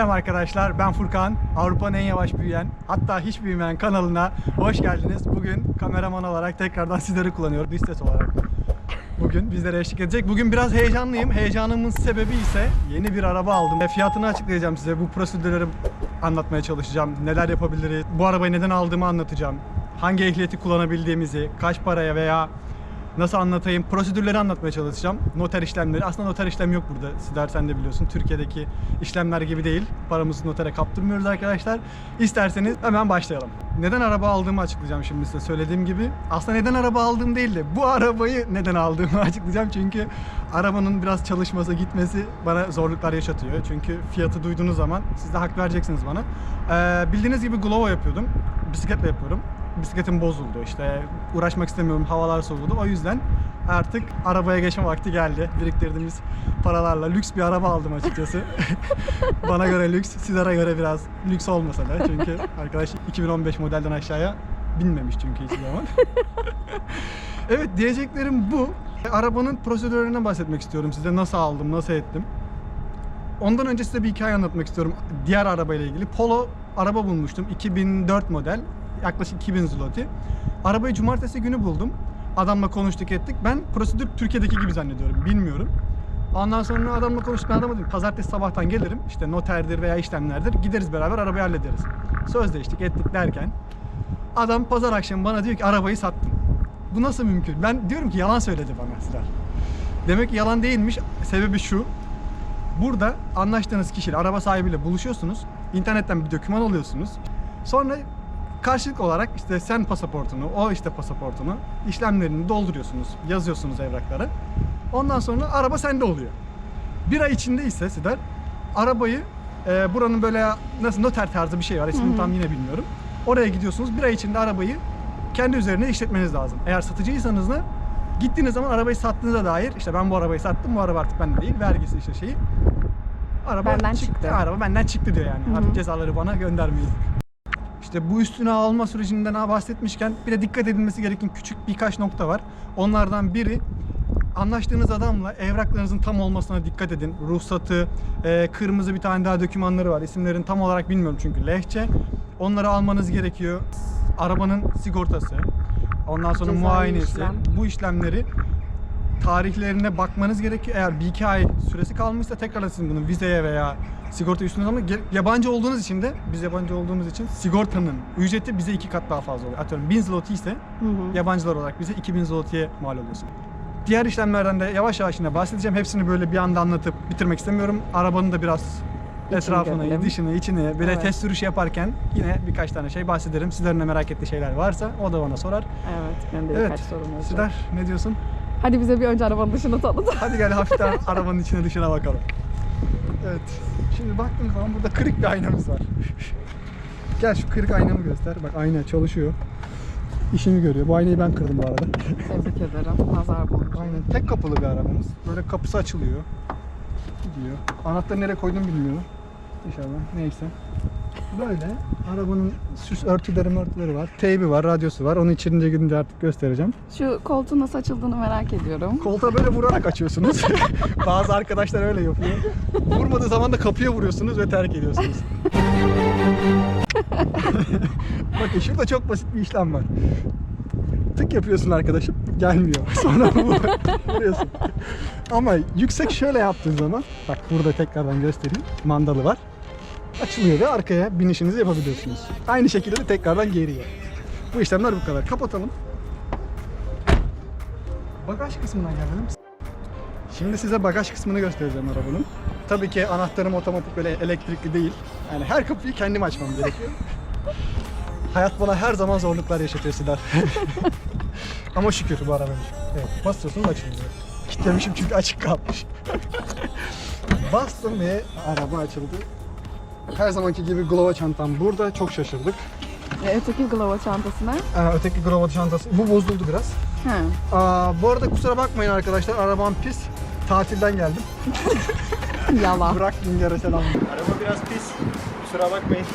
Selam arkadaşlar ben Furkan. Avrupa'nın en yavaş büyüyen hatta hiç büyümeyen kanalına hoş geldiniz. Bugün kameraman olarak tekrardan sizleri kullanıyorum. Dış ses olarak. Bugün bizlere eşlik edecek. Bugün biraz heyecanlıyım. Heyecanımın sebebi ise yeni bir araba aldım. Fiyatını açıklayacağım size. Bu prosedürleri anlatmaya çalışacağım. Neler yapabiliriz? Bu arabayı neden aldığımı anlatacağım. Hangi ehliyeti kullanabildiğimizi, kaç paraya veya nasıl anlatayım, prosedürleri anlatmaya çalışacağım. Noter işlemleri. Aslında noter işlem yok burada. Sidar sen de biliyorsun. Türkiye'deki işlemler gibi değil. Paramızı notere kaptırmıyoruz arkadaşlar. İsterseniz hemen başlayalım. Neden araba aldığımı açıklayacağım şimdi size söylediğim gibi. Aslında neden araba aldığım değil de bu arabayı neden aldığımı açıklayacağım. Çünkü arabanın biraz çalışması, gitmesi bana zorluklar yaşatıyor. Çünkü fiyatı duyduğunuz zaman siz de hak vereceksiniz bana. Ee, bildiğiniz gibi Glovo yapıyordum. Bisikletle yapıyorum bisikletim bozuldu. İşte uğraşmak istemiyorum havalar soğudu. O yüzden artık arabaya geçme vakti geldi. Biriktirdiğimiz paralarla lüks bir araba aldım açıkçası. Bana göre lüks Sidar'a göre biraz lüks olmasa da. Çünkü arkadaş 2015 modelden aşağıya binmemiş çünkü hiçbir zaman. Evet diyeceklerim bu. Arabanın prosedürlerinden bahsetmek istiyorum size. Nasıl aldım nasıl ettim? Ondan önce size bir hikaye anlatmak istiyorum. Diğer arabayla ilgili. Polo araba bulmuştum. 2004 model. Yaklaşık 2000 zloty. Arabayı cumartesi günü buldum. Adamla konuştuk ettik. Ben prosedür Türkiye'deki gibi zannediyorum. Bilmiyorum. Ondan sonra adamla konuştuk. Ben adama dedim pazartesi sabahtan gelirim. İşte noterdir veya işlemlerdir. Gideriz beraber arabayı hallederiz. Sözleştik ettik derken adam pazar akşamı bana diyor ki arabayı sattım. Bu nasıl mümkün? Ben diyorum ki yalan söyledi bana Silah. Demek ki yalan değilmiş. Sebebi şu. Burada anlaştığınız kişiyle, araba sahibiyle buluşuyorsunuz. İnternetten bir doküman alıyorsunuz. Sonra karşılık olarak işte sen pasaportunu, o işte pasaportunu, işlemlerini dolduruyorsunuz. Yazıyorsunuz evrakları. Ondan sonra araba sende oluyor. Bir ay içinde ise Sider arabayı e, buranın böyle nasıl noter tarzı bir şey var. İsmini tam yine bilmiyorum. Oraya gidiyorsunuz. Bir ay içinde arabayı kendi üzerine işletmeniz lazım. Eğer satıcıysanız da gittiğiniz zaman arabayı sattığınıza dair işte ben bu arabayı sattım bu araba artık bende değil vergisi işte şeyi araba Benden çıktı. çıktı. Araba benden çıktı diyor yani. Hı hı. Artık cezaları bana göndermeyin. İşte bu üstüne alma sürecinden bahsetmişken bir de dikkat edilmesi gereken küçük birkaç nokta var. Onlardan biri anlaştığınız adamla evraklarınızın tam olmasına dikkat edin. Ruhsatı, e, kırmızı bir tane daha dokümanları var. İsimlerini tam olarak bilmiyorum çünkü lehçe. Onları almanız gerekiyor. Arabanın sigortası, ondan sonra Cezai muayenesi. işlem. Bu işlemleri tarihlerine bakmanız gerekiyor. Eğer bir iki ay süresi kalmışsa tekrar sizin bunun vizeye veya sigorta üstünüz ama yabancı olduğunuz için de biz yabancı olduğumuz için sigortanın ücreti bize iki kat daha fazla oluyor. Atıyorum 1000 zloty ise Hı hı. yabancılar olarak bize 2000 zloty'ye mal oluyorsun. Diğer işlemlerden de yavaş yavaş yine bahsedeceğim. Hepsini böyle bir anda anlatıp bitirmek istemiyorum. Arabanın da biraz etrafını, görelim. dışını, içini böyle Evet. test sürüşü yaparken yine birkaç tane şey bahsederim. Sizlerin de merak ettiği şeyler varsa o da bana sorar. Evet, benim de Evet. birkaç sorum olacak. Sidar ne diyorsun? Hadi bize bir önce arabanın dışını tanıt. Hadi gel hafiften arabanın içine dışına bakalım. Evet. Şimdi baktığım zaman burada kırık bir aynamız var. gel şu kırık aynamı göster. Bak ayna çalışıyor. İşini görüyor. Bu aynayı ben kırdım bu arada. Tebrik ederim. Nazar boncuğu. Aynen. Tek kapılı bir arabamız. Böyle kapısı açılıyor. Gidiyor. Anahtarı nereye koydum bilmiyorum. İnşallah. Neyse. Böyle arabanın süs örtüleri örtüleri var. Teybi var, radyosu var. Onu içerince gidince artık göstereceğim. Şu koltuğun nasıl açıldığını merak ediyorum. Koltuğa böyle vurarak açıyorsunuz. Bazı arkadaşlar öyle yapıyor. Vurmadığı zaman da kapıya vuruyorsunuz ve terk ediyorsunuz. Bakın şurada çok basit bir işlem var. Tık yapıyorsun arkadaşım, gelmiyor. Sonra vu- vuruyorsun. Ama yüksek şöyle yaptığın zaman, bak burada tekrardan göstereyim, mandalı var. Açılıyor ve arkaya binişinizi yapabiliyorsunuz. Aynı şekilde de tekrardan geriye. Bu işlemler bu kadar. Kapatalım. Bagaj kısmına gelelim. Şimdi size bagaj kısmını göstereceğim arabanın. Tabii ki anahtarım otomatik böyle elektrikli değil. Yani her kapıyı kendim açmam gerekiyor. Hayat bana her zaman zorluklar yaşatıyor Sidar. Ama şükür bu araba. Evet, basıyorsunuz açılıyor. Kitlemişim çünkü açık kalmış. Bastım ve araba açıldı. Her zamanki gibi Glova çantam burada. Çok şaşırdık. E, öteki Glovo çantasına. Ee, öteki Glova çantası. Bu bozuldu biraz. He. Aa, bu arada kusura bakmayın arkadaşlar. Arabam pis. Tatilden geldim. Yalan. Burak Dünger'e selam. Araba biraz pis. Kusura bakmayın.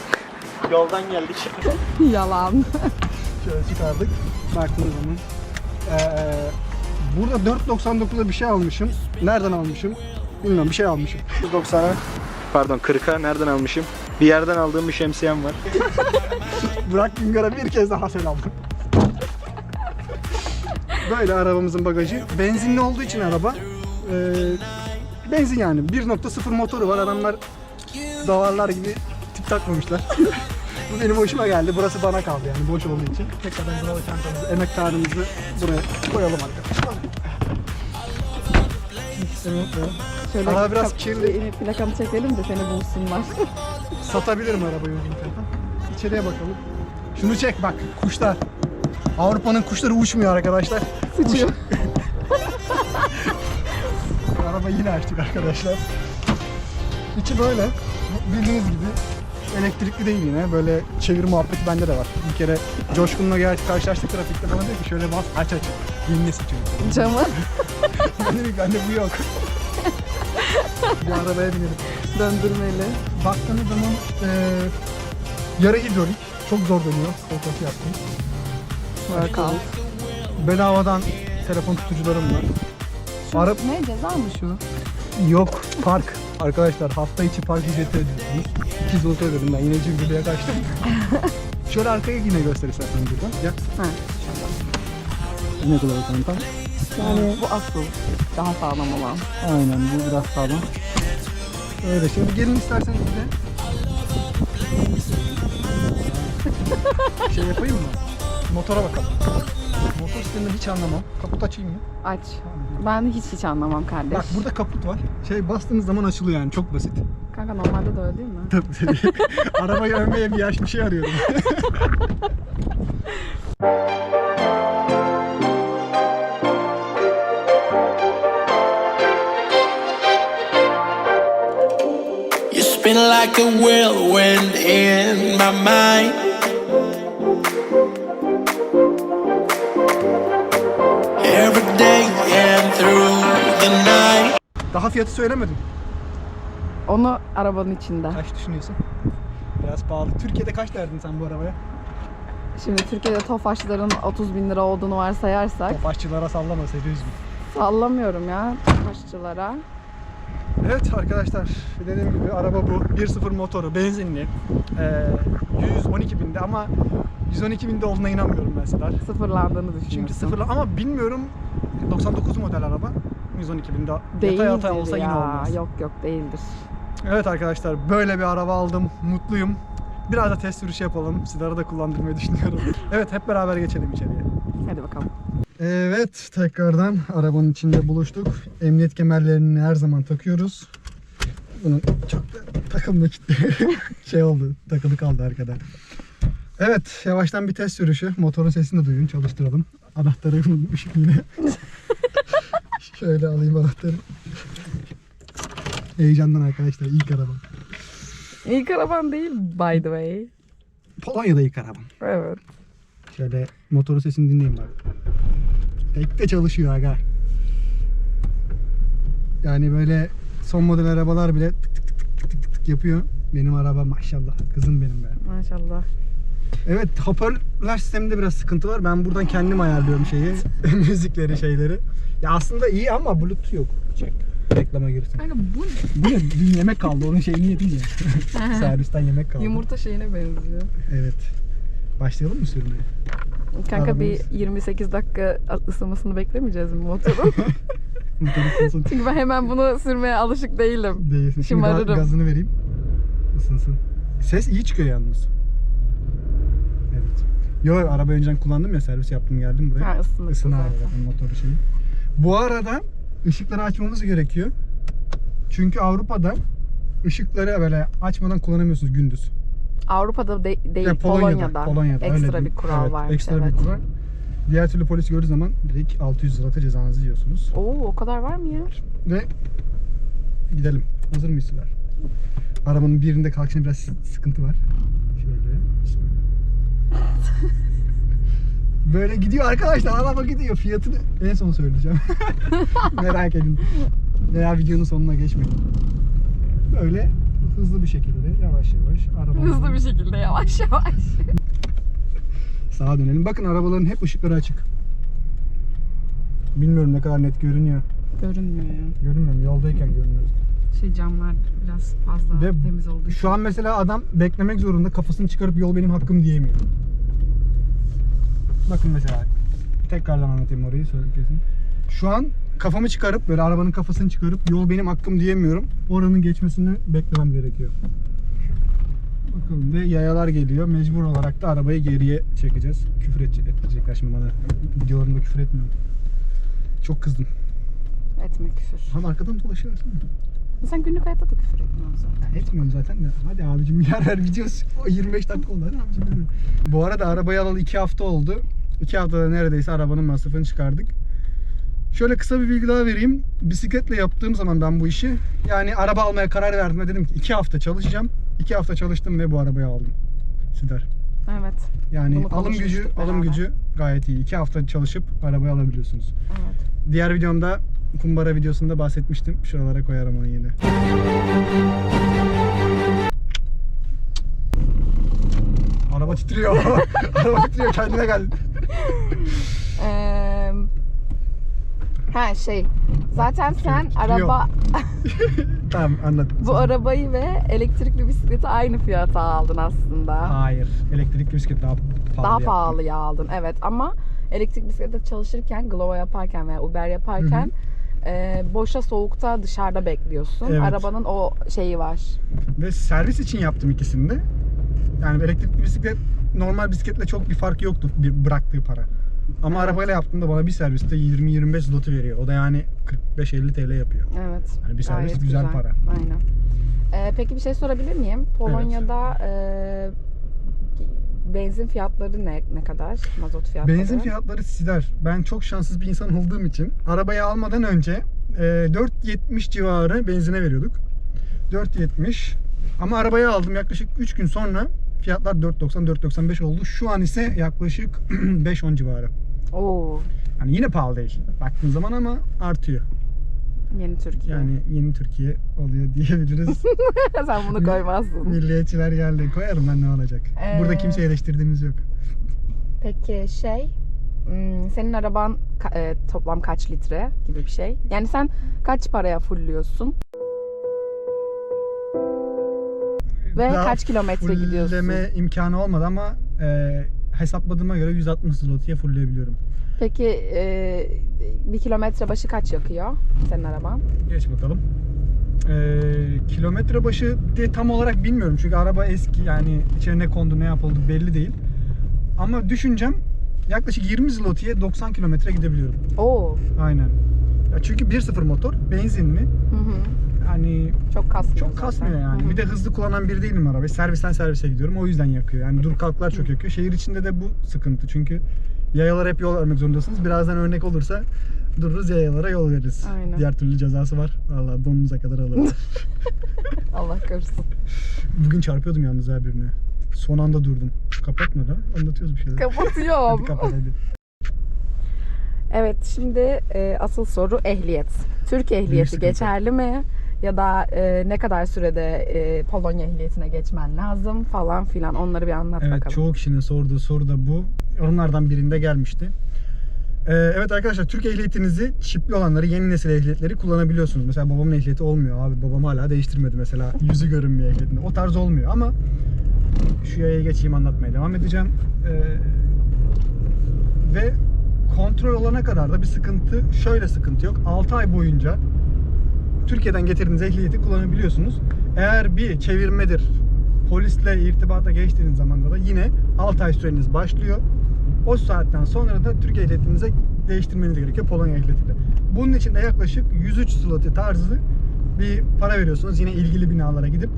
Yoldan geldik. Yalan. Şöyle çıkardık. Baktığınız zaman. Ee, burada 4.99'a bir şey almışım. Nereden almışım? Bilmiyorum bir şey almışım. 190'a pardon 40'a nereden almışım? Bir yerden aldığım bir şemsiyem var. Burak Güngar'a bir kez daha selam. Böyle arabamızın bagajı. Benzinli olduğu için araba. eee, benzin yani. 1.0 motoru var. Adamlar davarlar gibi tip takmamışlar. Bu benim hoşuma geldi. Burası bana kaldı yani boş olduğu için. Tekrardan bravo çantamızı, emektarımızı buraya koyalım arkadaşlar. Şöyle Araba biraz kap- kirli. inip plakamı çekelim de seni bulsunlar. Satabilirim arabayı uzun telefon. İçeriye bakalım. Şunu çek bak kuşlar. Avrupa'nın kuşları uçmuyor arkadaşlar. Sıçıyor. Araba yine açtık arkadaşlar. İçi böyle. Bildiğiniz gibi elektrikli değil yine. Böyle çevir muhabbeti bende de var. Bir kere Coşkun'la gel karşılaştık trafikte bana dedi ki şöyle bas aç aç. Yeni seçiyorum. Camı ben dedim ki bende bu yok. Bir arabaya binelim. döndürmeli. Baktığınız zaman eee yarı hidrolik. Çok zor dönüyor. Fotoğrafı yaptım. Workout. Bedavadan telefon tutucularım var. Arap Ne ceza mı şu? yok park. Arkadaşlar hafta içi park ücreti ödüyorsunuz. 2 zloty ödedim ben yine cimriliğe kaçtım. Şöyle arkaya yine göster istersen buradan. Gel. Ha. Ne kadar tam. Yani bu asıl. Daha sağlam olan. Aynen bu biraz sağlam. Öyle şimdi gelin isterseniz bize. şey yapayım mı? Motora bakalım. Motor sistemini hiç anlamam. Kaput açayım mı? Aç. Ben hiç hiç anlamam kardeş. Bak burada kaput var. Şey bastığınız zaman açılıyor yani çok basit. Kanka normalde de öyle değil mi? Tabii. Arabayı övmeye bir yaş bir şey arıyorum. Spin like a whirlwind in my mind. Every day and through the night. Daha fiyatı söylemedim. Onu arabanın içinde. Kaç düşünüyorsun? Biraz pahalı. Türkiye'de kaç derdin sen bu arabaya? Şimdi Türkiye'de Tofaşların 30 bin lira olduğunu varsayarsak Tofaşçılara sallama 700 bin. sallamıyorum ya Tofaşçılara. Evet arkadaşlar dediğim gibi araba bu. 1.0 motoru, benzinli. Ee, 112 binde ama 112 binde olduğuna inanmıyorum ben Sedat. Sıfırlandığını düşünüyorsun. Çünkü sıfırla ama bilmiyorum 99 model araba 112 binde yatay yatay olsa ya. yine olmaz. Yok yok değildir. Evet arkadaşlar böyle bir araba aldım. Mutluyum. Biraz da test sürüşü yapalım. Sidar'ı da kullandırmayı düşünüyorum. evet hep beraber geçelim içeriye. Hadi bakalım. Evet tekrardan arabanın içinde buluştuk. Emniyet kemerlerini her zaman takıyoruz. Bunun çok da takımda şey oldu. Takılı kaldı arkada. Evet yavaştan bir test sürüşü. Motorun sesini de duyun çalıştıralım. Anahtarı unutmuşum yine. Şöyle alayım anahtarı. Heyecandan arkadaşlar ilk arabam. İlk araban değil by the way. Polonya'da ilk arabam. Evet. Şöyle motorun sesini dinleyin bak. Pek de çalışıyor aga. Yani böyle son model arabalar bile tık tık tık tık tık tık tık yapıyor. Benim araba maşallah. Kızım benim be. Maşallah. Evet hoparlör sisteminde biraz sıkıntı var. Ben buradan kendim ayarlıyorum şeyi. müzikleri şeyleri. Ya aslında iyi ama bluetooth yok. Çek. Reklama girsin. Kanka bu Bu ne? Bir yemek kaldı. Onun şeyini yedim ya. Servisten yemek kaldı. yumurta şeyine benziyor. Evet. Başlayalım mı sürmeye? Kanka Arabamız- bir 28 dakika ısınmasını beklemeyeceğiz mi motorun? Çünkü ben hemen bunu sürmeye alışık değilim. Değilsin. Şimdi ga- Şımarırım. gazını vereyim. Isınsın. Ses iyi çıkıyor yalnız. Evet. Yo araba önceden kullandım ya servis yaptım geldim buraya. Ha Isına zaten. ayarladım motoru şeyi. Bu arada ışıkları açmamız gerekiyor. Çünkü Avrupa'da ışıkları böyle açmadan kullanamıyorsunuz gündüz. Avrupa'da de- değil Ya Polonya'da. Polonya'da öyle Ekstra diyeyim. bir kural evet, varmış. Ekstra evet. bir kural. Diğer türlü polis gördüğü zaman direkt 600 lira cezanızı yiyorsunuz. Oo o kadar var mı ya? Ve gidelim. Hazır mıyız? Arabanın birinde kalkışında biraz sıkıntı var. Şöyle. Bismillah. Böyle gidiyor arkadaşlar. Araba gidiyor. Fiyatını en son söyleyeceğim. Merak edin. Veya videonun sonuna geçmeyin. Böyle hızlı bir şekilde yavaş yavaş arabamızı Hızlı bir şekilde yavaş yavaş. sağa dönelim. Bakın arabaların hep ışıkları açık. Bilmiyorum ne kadar net görünüyor. Görünmüyor ya. Görünmüyor mu? Yoldayken görünüyor. Şey camlar biraz fazla Ve temiz olduğu için. Şu an mesela adam beklemek zorunda kafasını çıkarıp yol benim hakkım diyemiyor. Bakın mesela tekrardan anlatayım orayı söyle kesin. Şu an kafamı çıkarıp böyle arabanın kafasını çıkarıp yol benim hakkım diyemiyorum. Oranın geçmesini beklemem gerekiyor. Bakalım ve yayalar geliyor. Mecbur olarak da arabayı geriye çekeceğiz. Küfür edecek, edecekler şimdi bana. Videolarımda küfür etmiyorum. Çok kızdım. Etme küfür. Ama arkadan dolaşıyorsun. Sen günlük hayatta da küfür etmiyorsun zaten. Etmiyorum zaten de. Hadi abicim yer ver videosu. O 25 dakika oldu. Hadi abicim. Bu arada arabayı alalı 2 hafta oldu. 2 haftada neredeyse arabanın masrafını çıkardık. Şöyle kısa bir bilgi daha vereyim. Bisikletle yaptığım zaman ben bu işi yani araba almaya karar verdim ve dedim ki 2 hafta çalışacağım. 2 hafta çalıştım ve bu arabayı aldım. Sidar. Evet. Yani Bunu alım gücü konuşmuştuk alım beraber. gücü gayet iyi. 2 hafta çalışıp arabayı alabiliyorsunuz. Evet. Diğer videomda kumbara videosunda bahsetmiştim. Şuralara koyarım onu yine. Araba titriyor. Araba titriyor kendine gel. Ee, ha şey. Zaten sen Titriyor. araba Tamam anlat. bu arabayı ve elektrikli bisikleti aynı fiyata aldın aslında. Hayır. Elektrikli bisiklet daha pahalı. Daha yaptım. pahalıya aldın. Evet ama elektrik bisiklette çalışırken, Glovo yaparken veya Uber yaparken e, boşa soğukta dışarıda bekliyorsun. Evet. Arabanın o şeyi var. Ve servis için yaptım ikisini de. Yani elektrikli bisiklet normal bisikletle çok bir fark yoktu bir bıraktığı para. Ama Evet. arabayla yaptığımda bana bir serviste 20-25 zloty veriyor. O da yani 45-50 TL yapıyor. Evet. Yani bir servis gayet güzel para. Aynen. Ee, peki bir şey sorabilir miyim? Polonya'da e, benzin fiyatları ne ne kadar? Mazot fiyatları? Benzin fiyatları sider. Ben çok şanssız bir insan olduğum için arabayı almadan önce e, 4.70 civarı benzine veriyorduk. 4.70 ama arabayı aldım yaklaşık 3 gün sonra fiyatlar 4.90 4.95 oldu. Şu an ise yaklaşık 5-10 civarı. Oo, Yani yine pahalı değil baktığın zaman ama artıyor. yeni Türkiye. Yani yeni Türkiye oluyor diyebiliriz. Sen bunu koymazsın. Milliyetçiler geldi. Koyarım ben ne olacak. Burada Ee, kimse eleştirdiğimiz yok. Peki şey, hmm, senin araban e, toplam kaç litre gibi bir şey? Yani sen kaç paraya fullliyorsun? Ve Daha kaç kilometre gidiyorsun? İmkanı olmadı ama e, hesapladığıma göre 160 zloty'ye fullleyebiliyorum. Peki e, bir kilometre başı kaç yakıyor senin araban? Geç bakalım. E, kilometre başı diye tam olarak bilmiyorum çünkü araba eski yani içine ne kondu ne yapıldı belli değil. Ama düşüncem yaklaşık 20 zloty'ye 90 kilometre gidebiliyorum. Oo. Aynen. Ya çünkü 1.0 motor, benzinli. Hı hı. Yani Çok kasmıyor çok zaten. kasmıyor yani. Hı hı. Bir de hızlı kullanan biri değilim arabayı. Servisten servise gidiyorum. O yüzden yakıyor. Yani dur kalklar çok yakıyor. Şehir içinde de bu sıkıntı. Çünkü yayalara hep yol vermek zorundasınız. Birazdan örnek olursa dururuz yayalara yol veririz. Aynen. Diğer türlü cezası var. Vallahi donunuza kadar alırız. Allah korusun. Bugün çarpıyordum yalnız ha birine. Son anda durdum. Kapatma da. Anlatıyoruz bir şeyler. Kapatıyorum. Hadi kapat hadi. Evet şimdi e, asıl soru ehliyet. Türk ehliyeti geçerli mi? Ya da e, ne kadar sürede e, Polonya ehliyetine geçmen lazım falan filan onları bir anlat Evet bakalım. çoğu kişinin sorduğu soru da bu. Onlardan birinde gelmişti. Ee, evet arkadaşlar Türk ehliyetinizi çipli olanları yeni nesil ehliyetleri kullanabiliyorsunuz. Mesela babamın ehliyeti olmuyor abi. Babam hala değiştirmedi mesela. Yüzü görünmüyor ehliyetinde. O tarz olmuyor ama şu yaya geçeyim anlatmaya devam edeceğim. Ee, ve kontrol olana kadar da bir sıkıntı, şöyle sıkıntı yok. 6 ay boyunca Türkiye'den getirdiğiniz ehliyeti kullanabiliyorsunuz. Eğer bir çevirmedir, polisle irtibata geçtiğiniz zaman da yine 6 ay süreniz başlıyor. O saatten sonra da Türk ehliyetinize değiştirmeniz gerekiyor Polonya ehliyetiyle. Bunun için de yaklaşık 103 zloty tarzı bir para veriyorsunuz. Yine ilgili binalara gidip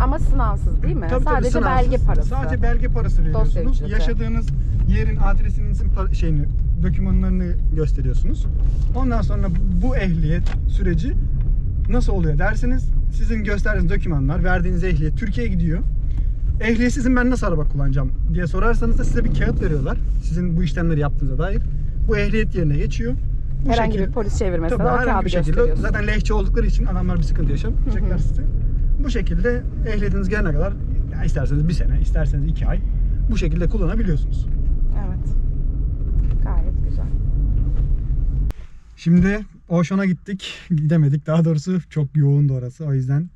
Ama sınavsız değil mi? Tabii tabii, Sadece sınavsız. belge parası. Sadece belge parası veriyorsunuz. Yaşadığınız yerin adresinizin par- şeyini, dokümanlarını gösteriyorsunuz. Ondan sonra bu ehliyet süreci nasıl oluyor derseniz sizin gösterdiğiniz dokümanlar, verdiğiniz ehliyet Türkiye'ye gidiyor. Ehliyetsizim ben nasıl araba kullanacağım diye sorarsanız da size bir kağıt veriyorlar. Sizin bu işlemleri yaptığınıza dair. Bu ehliyet yerine geçiyor. Bu Herhangi şekilde- bir polis çevirmesi Tabii o herhangi bir şekilde zaten lehçe oldukları için adamlar bir sıkıntı yaşamayacaklar size. Bu şekilde ehliyetiniz gelene kadar ya isterseniz bir sene, isterseniz iki ay bu şekilde kullanabiliyorsunuz. Evet. Gayet güzel. Şimdi Ocean'a gittik. Gidemedik. Daha doğrusu çok yoğundu orası. O yüzden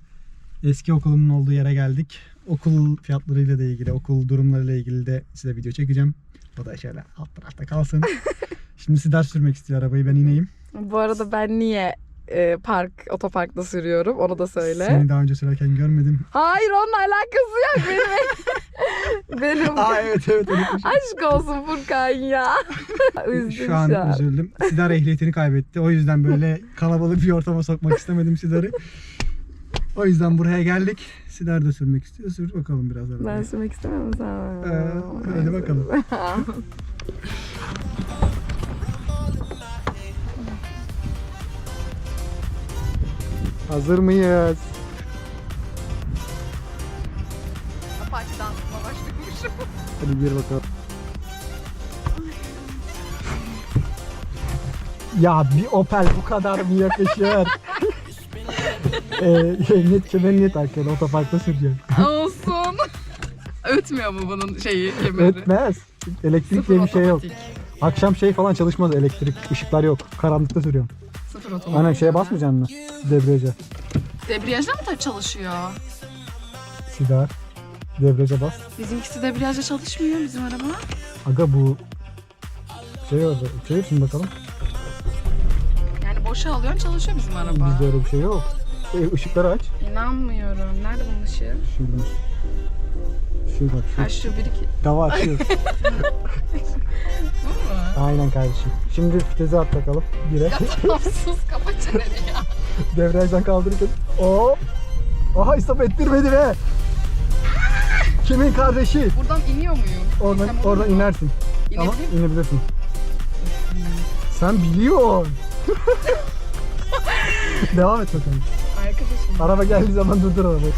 eski okulumun olduğu yere geldik. Okul fiyatlarıyla da ilgili, okul durumlarıyla ilgili de size video çekeceğim. O da şöyle alt tarafta kalsın. Şimdi Sidar sürmek istiyor arabayı. Ben ineyim. Bu arada ben niye e, park otoparkta sürüyorum onu da söyle. Seni daha önce sürerken görmedim. Hayır onunla alakası yok benim. benim Aa evet evet. aşk olsun Furkan ya. Üzdüm Şu an üzüldüm. Sidar ehliyetini kaybetti. O yüzden böyle kalabalık bir ortama sokmak istemedim Sidar'ı. O yüzden buraya geldik. Sidar da sürmek istiyor. Sür bakalım biraz. Ben sürmek istemem. Ee, hadi bakalım. Hazır mıyız? Apache dansına başlamışım. Hadi bir bakalım. Ya bir Opel bu kadar mı yakışır? ee, net kemer niye takıyorsun? Otoparkta süreceksin. Olsun. Ötmüyor mu bunun şeyi kemeri? Ötmez. Elektrik Sıfır diye bir şey yok. otomatik. Akşam şey falan çalışmaz elektrik. ışıklar yok. Karanlıkta sürüyorum. Otomatik. Aynen şeye basmayacaksın mı? Debriyaja. Debriyajla mı da çalışıyor? Sidar. Debriyaja bas. Bizimkisi debriyajla çalışmıyor bizim araba. Aga bu şey orada. Çevir şimdi bakalım. Yani boşa alıyorsun çalışıyor bizim araba. Bizde öyle bir şey yok. E, ışıkları aç. İnanmıyorum. Nerede bunun ışığı? Şurada. Şu bak şu. Ha şu bir iki. Dava açıyor. Aynen kardeşim. Şimdi vitesi at bakalım. Bire. Ya tamamsız kapa çeneni ya. Devrajdan kaldırırken. Hop. Aha istop ettirmedi be. Kimin kardeşi? Buradan iniyor muyum? Oradan, olur oradan mu? inersin. Ama İnebilir miyim? inebilirsin. Sen biliyorsun. Devam et bakalım. Arkadaşım. Araba geldiği zaman durdur arabayı.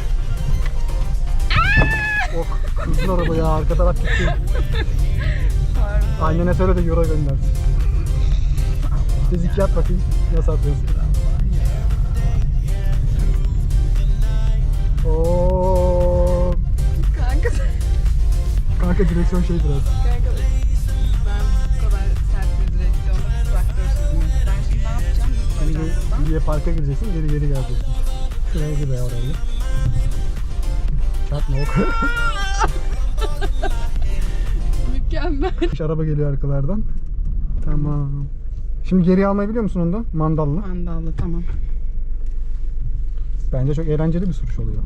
oh, durdur arabayı ya. Arka taraf gitti. Annene söyle de euro göndersin. Siz iki at bakayım. Nasıl atıyorsun? Oo, Kanka kanka direksiyon şey biraz. Kanka ben bu kadar sert bir direksiyonda traktör sürmüyorum. Ben şimdi ne yapacağım? Şimdi buradan? diye parka gireceksin, geri geri geleceksin. Şuraya gir be oraya. Çarpma. Mükemmel. Şu araba geliyor arkalardan. Tamam. Şimdi geri almayı biliyor musun onda? Mandallı. Mandallı tamam. Bence çok eğlenceli bir sürüş oluyor.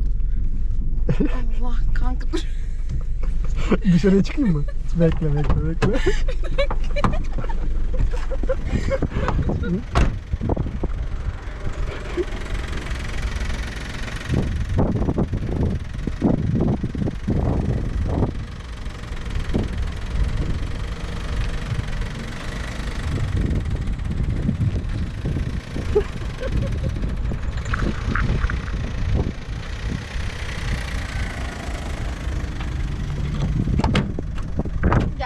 Allah kanka dur. Dışarıya çıkayım mı? Bekle bekle bekle.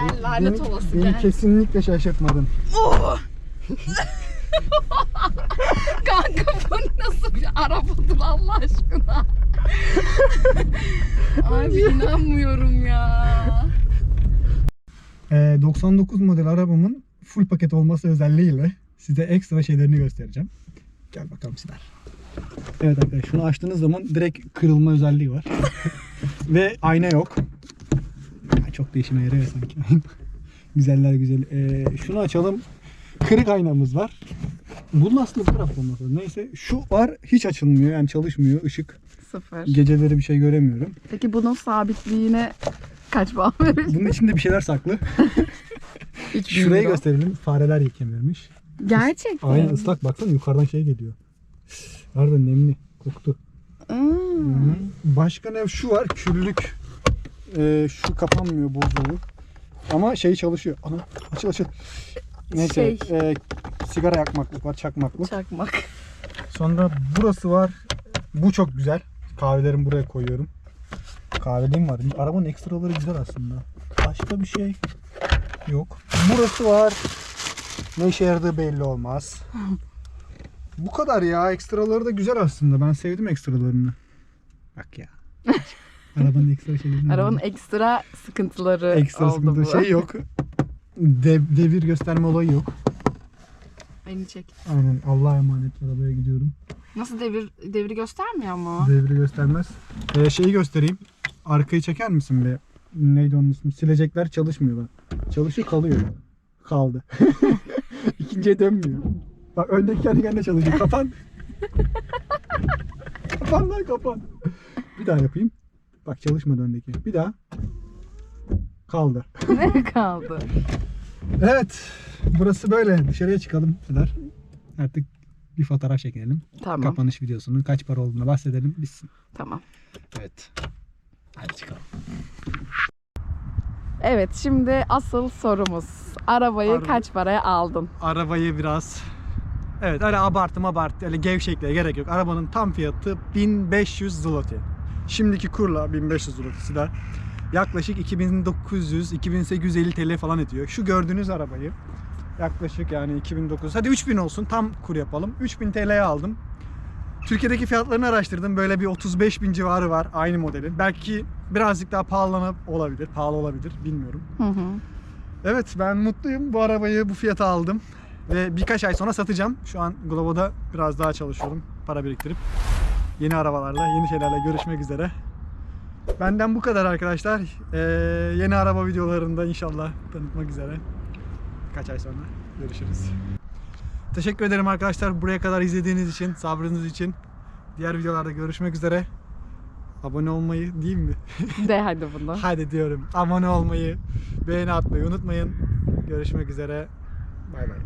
Gel lanet beni, olası beni gel. kesinlikle şaşırtmadın. Kanka bu nasıl bir arabadır Allah aşkına. Abi inanmıyorum ya. Ee, 99 model arabamın full paket olması özelliğiyle size ekstra şeylerini göstereceğim. Gel bakalım Sinar. Evet arkadaşlar şunu açtığınız zaman direkt kırılma özelliği var. Ve ayna yok. Çok da işime yarıyor sanki. Güzeller güzel. Ee, şunu açalım. Kırık aynamız var. Bu tarafta olması lazım. Neyse şu var hiç açılmıyor yani çalışmıyor. Işık Sıfır. geceleri bir şey göremiyorum. Peki bunun sabitliğine kaç puan verirsin? Bunun içinde bir şeyler saklı. Şurayı gösterelim. Fareler yekemirmiş. Gerçekten. Aynen ıslak baksana yukarıdan şey geliyor. Harbiden nemli. Koktu. Hmm. Başka ne? Şu var. Küllük. Ee, şu kapanmıyor bozuldu. Ama şey çalışıyor. Ana açıl açıl. Neyse. Şey. ee, sigara yakmaklık var. Çakmaklık. Çakmak. Sonra burası var. Bu çok güzel. Kahvelerimi buraya koyuyorum. Kahveliğim var. Arabanın ekstraları güzel aslında. Başka bir şey yok. Burası var. Ne işe yaradığı belli olmaz. Bu kadar ya. Ekstraları da güzel aslında. Ben sevdim ekstralarını. Bak ya. Arabanın ekstra şeylerini. Arabanın ekstra sıkıntıları ekstra oldu sıkıntı bu. şey yok. Dev, devir gösterme olayı yok. Beni çek. Aynen Allah'a emanet arabaya gidiyorum. Nasıl devir devri göstermiyor mu? Devri göstermez. Ee, şeyi göstereyim. Arkayı çeker misin be? Neydi onun ismi? Silecekler çalışmıyor bak. Çalışıyor kalıyor. Kaldı. İkinciye dönmüyor. Bak öndeki kendi kendine çalışıyor. Kapan. kapan lan kapan. Bir daha yapayım. Bak çalışmadı öndeki. Bir daha. Kaldı. ne kaldı? Evet. Burası böyle. Dışarıya çıkalım Sılar. Artık bir fotoğraf çekelim. Tamam. Kapanış videosunun kaç para olduğunu bahsedelim. Bitsin. Tamam. Evet. Hadi çıkalım. Evet şimdi asıl sorumuz. Arabayı Araba- kaç paraya aldın? Arabayı biraz Evet öyle abartım abartı öyle gevşekliğe gerek yok. Arabanın tam fiyatı 1500 zloty. Şimdiki kurla 1500 zlotysi de yaklaşık 2900-2850 TL falan ediyor. Şu gördüğünüz arabayı yaklaşık yani 2900 hadi 3000 olsun tam kur yapalım. 3000 TL'ye aldım. Türkiye'deki fiyatlarını araştırdım. Böyle bir 35 bin civarı var aynı modelin. Belki birazcık daha pahalanıp olabilir. Pahalı olabilir bilmiyorum. Hı hı. Evet ben mutluyum. Bu arabayı bu fiyata aldım. Ve birkaç ay sonra satacağım. Şu an Glovo'da biraz daha çalışıyorum. Para biriktirip. Yeni arabalarla, yeni şeylerle görüşmek üzere. Benden bu kadar arkadaşlar. Ee, yeni araba videolarında inşallah tanıtmak üzere. Birkaç ay sonra görüşürüz. Teşekkür ederim arkadaşlar buraya kadar izlediğiniz için, sabrınız için. Diğer videolarda görüşmek üzere. Abone olmayı diyeyim mi? De hadi bunu. Hadi diyorum. Abone olmayı, beğeni atmayı unutmayın. Görüşmek üzere. Bay bay.